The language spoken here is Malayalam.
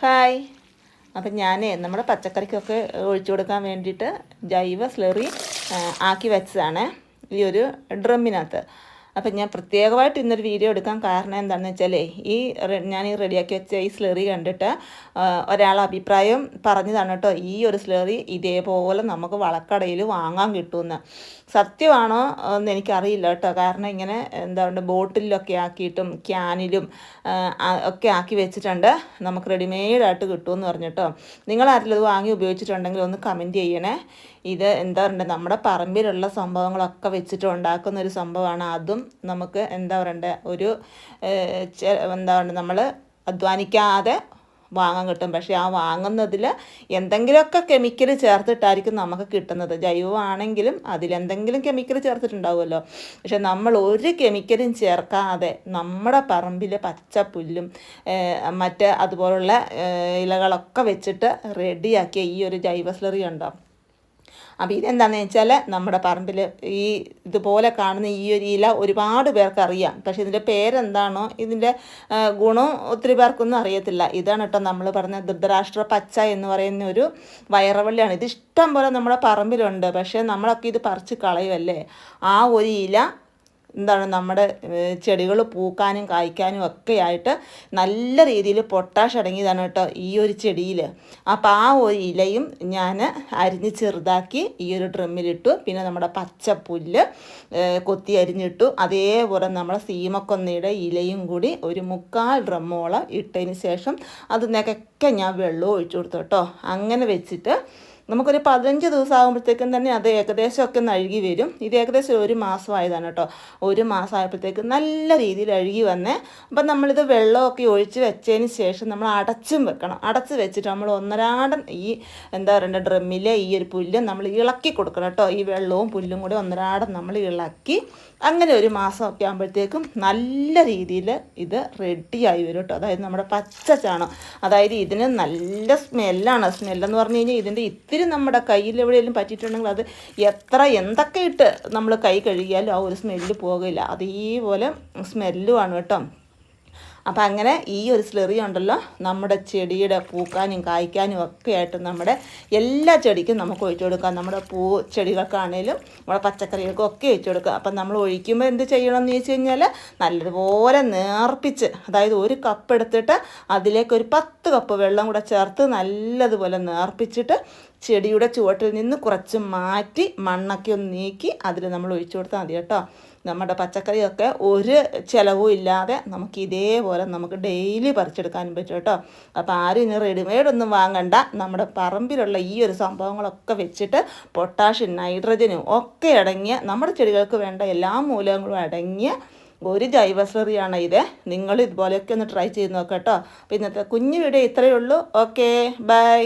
ഹായ്. അപ്പം ഞാൻ നമ്മുടെ പച്ചക്കറിക്കൊക്കെ ഒഴിച്ചു കൊടുക്കാൻ വേണ്ടിയിട്ട് ജൈവ സ്ലറി ആക്കി വെച്ചതാണ് ഈ ഒരു ഡ്രമ്മിനകത്ത്. അപ്പം ഞാൻ പ്രത്യേകമായിട്ട് ഇന്നൊരു വീഡിയോ എടുക്കാൻ കാരണം എന്താണെന്ന് വെച്ചാലേ ഈ ഞാൻ ഈ റെഡിയാക്കി വെച്ച ഈ സ്ലറി കണ്ടിട്ട് ഒരാൾ അഭിപ്രായം പറഞ്ഞതാണ് കേട്ടോ. ഈ ഒരു സ്ലറി ഇതേപോലെ നമുക്ക് വളക്കടയിൽ വാങ്ങാൻ കിട്ടുമെന്ന് സത്യമാണോ എന്ന് എനിക്കറിയില്ല കേട്ടോ. കാരണം ഇങ്ങനെ എന്താ പറയുക ബോട്ടിലൊക്കെ ആക്കിയിട്ടും ക്യാനിലും ഒക്കെ ആക്കി വെച്ചിട്ടുണ്ട്. നമുക്ക് റെഡിമെയ്ഡായിട്ട് കിട്ടുമെന്ന് പറഞ്ഞിട്ടോ നിങ്ങൾ ആരെങ്കിലും ഇത് വാങ്ങി ഉപയോഗിച്ചിട്ടുണ്ടെങ്കിൽ ഒന്ന് കമന്റ് ചെയ്യണേ. ഇത് എന്താ പറയുക നമ്മുടെ പറമ്പിലുള്ള സംഭവങ്ങളൊക്കെ വെച്ചിട്ട് ഉണ്ടാക്കുന്ന ഒരു സംഭവമാണ്. അതും നമുക്ക് എന്താ പറയണ്ടേ ഒരു എന്താ പറയുക നമ്മൾ അധ്വാനിക്കാതെ വാങ്ങാൻ കിട്ടും. പക്ഷേ ആ വാങ്ങുന്നതിൽ എന്തെങ്കിലുമൊക്കെ കെമിക്കൽ ചേർത്തിട്ടായിരിക്കും നമുക്ക് കിട്ടുന്നത്. ജൈവമാണെങ്കിലും അതിലെന്തെങ്കിലും കെമിക്കൽ ചേർത്തിട്ടുണ്ടാവുമല്ലോ. പക്ഷെ നമ്മൾ ഒരു കെമിക്കലും ചേർക്കാതെ നമ്മുടെ പറമ്പിലെ പച്ചപ്പുല്ലും മറ്റ് അതുപോലുള്ള ഇലകളൊക്കെ വെച്ചിട്ട് റെഡിയാക്കിയ ഈ ഒരു ജൈവ സ്ലറി അപ്പോൾ ഇതെന്താണെന്ന് വെച്ചാൽ നമ്മുടെ പറമ്പിൽ ഈ ഇതുപോലെ കാണുന്ന ഈ ഒരു ഇല ഒരുപാട് പേർക്ക് അറിയാം പക്ഷേ ഇതിന്റെ പേരെന്താണോ ഇതിന്റെ ഗുണം ഒത്തിരി പേർക്കൊന്നും അറിയത്തില്ല. ഇതാണ് കേട്ടോ നമ്മൾ പറഞ്ഞ ധൃതരാഷ്ട്ര പച്ച എന്ന് പറയുന്ന ഒരു വയറവള്ളിയാണ്. ഇത് ഇഷ്ടം പോലെ നമ്മുടെ പറമ്പിലുണ്ട്. പക്ഷേ നമ്മളൊക്കെ ഇത് പറിച്ച് കളയുമല്ലേ ആ ഒരു ഇല എന്താണ് നമ്മുടെ ചെടികൾ പൂക്കാനും കായ്ക്കാനും ഒക്കെ ആയിട്ട് നല്ല രീതിയിൽ പൊട്ടാഷ് അടങ്ങിയതാണ് കേട്ടോ ഈ ഒരു ചെടിയിൽ. അപ്പോൾ ആ ഒരു ഇലയും ഞാൻ അരിഞ്ഞ് ചെറുതാക്കി ഈ ഒരു ഡ്രമ്മിലിട്ടു. പിന്നെ നമ്മുടെ പച്ചപ്പുല്ല് കൊത്തി അരിഞ്ഞിട്ടു. അതേപോലെ നമ്മുടെ സീമക്കൊന്നയുടെ ഇലയും കൂടി ഒരു മുക്കാൽ ഡ്രമ്മോളം ഇട്ടതിന് ശേഷം അതിനൊക്കെ ഞാൻ വെള്ളം ഒഴിച്ചു കൊടുത്തു കേട്ടോ. അങ്ങനെ വെച്ചിട്ട് നമുക്കൊരു പതിനഞ്ച് ദിവസം ആകുമ്പോഴത്തേക്കും തന്നെ അത് ഏകദേശമൊക്കെ നഴുകി വരും. ഇത് ഏകദേശം ഒരു മാസമായതാണ് കേട്ടോ. ഒരു മാസമായപ്പോഴത്തേക്ക് നല്ല രീതിയിൽ അഴുകി വന്നേ അപ്പം നമ്മളിത് വെള്ളമൊക്കെ ഒഴിച്ച് വെച്ചതിന് ശേഷം നമ്മൾ അടച്ചും വെക്കണം. അടച്ച് വെച്ചിട്ട് നമ്മൾ ഒന്നരാടൻ ഈ എന്താ പറയുക ഡ്രമ്മിലെ ഈ ഒരു പുല്ല് നമ്മൾ ഇളക്കി കൊടുക്കണം കേട്ടോ. ഈ വെള്ളവും പുല്ലും കൂടി ഒന്നരാടൻ നമ്മൾ ഇളക്കി അങ്ങനെ ഒരു മാസമൊക്കെ ആകുമ്പോഴത്തേക്കും നല്ല രീതിയിൽ ഇത് റെഡിയായി വരും കേട്ടോ. അതായത് നമ്മുടെ പച്ച ചാണം. അതായത് ഇതിന് നല്ല സ്മെല്ലാണ് സ്മെല്ലെന്ന് പറഞ്ഞു കഴിഞ്ഞാൽ ഇതിന്റെ ഇത്തിരി നമ്മുടെ കയ്യിൽ എവിടെയെങ്കിലും പറ്റിയിട്ടുണ്ടെങ്കിൽ അത് എത്ര എന്തൊക്കെ ഇട്ട് നമ്മൾ കൈ കഴുകിയാലും ആ ഒരു സ്മെല്ല് പോകില്ല അതേപോലെ സ്മെല്ലുമാണ് കേട്ടോ. അപ്പം അങ്ങനെ ഈ ഒരു സ്ലെറി ഉണ്ടല്ലോ. നമ്മുടെ ചെടിയുടെ പൂക്കാനും കായ്ക്കാനും ഒക്കെ ആയിട്ട് നമ്മുടെ എല്ലാ ചെടിക്കും നമുക്ക് ഒഴിച്ചു കൊടുക്കാം. നമ്മുടെ പൂ ചെടികൾക്കാണേലും നമ്മുടെ പച്ചക്കറികൾക്കും ഒക്കെ ഒഴിച്ചു കൊടുക്കാം. അപ്പം നമ്മൾ ഒഴിക്കുമ്പോൾ എന്ത് ചെയ്യണം എന്ന് ചോദിച്ചു കഴിഞ്ഞാൽ നല്ലതുപോലെ നേർപ്പിച്ച് അതായത് ഒരു കപ്പ് എടുത്തിട്ട് അതിലേക്ക് ഒരു പത്ത് കപ്പ് വെള്ളം കൂടെ ചേർത്ത് നല്ലതുപോലെ നേർപ്പിച്ചിട്ട് ചെടിയുടെ ചുവട്ടിൽ നിന്ന് കുറച്ച് മാറ്റി മണ്ണൊക്കെ ഒന്ന് നീക്കി അതിൽ നമ്മൾ ഒഴിച്ചു കൊടുത്താൽ മതി കേട്ടോ. നമ്മുടെ പച്ചക്കറിയൊക്കെ ഒരു ചിലവും ഇല്ലാതെ നമുക്ക് ഇതേപോലെ നമുക്ക് ഡെയിലി പറിച്ചെടുക്കാനും പറ്റും കേട്ടോ. അപ്പോൾ ആരും ഇനി റെഡിമെയ്ഡ് ഒന്നും വാങ്ങണ്ട. നമ്മുടെ പറമ്പിലുള്ള ഈ ഒരു സംഭവങ്ങളൊക്കെ വെച്ചിട്ട് പൊട്ടാഷ്യം നൈട്രജനും ഒക്കെ അടങ്ങിയ നമ്മുടെ ചെടികൾക്ക് വേണ്ട എല്ലാ മൂലകങ്ങളും അടങ്ങിയ ഒരു ജൈവ സ്ലറിയാണ് ഇത്. നിങ്ങൾ ഇതുപോലെയൊക്കെ ഒന്ന് ട്രൈ ചെയ്ത് നോക്കാം കേട്ടോ. അപ്പോൾ ഇന്നത്തെ കുഞ്ഞു വീഡിയോ ഇത്രയേ ഉള്ളൂ. Okay bye.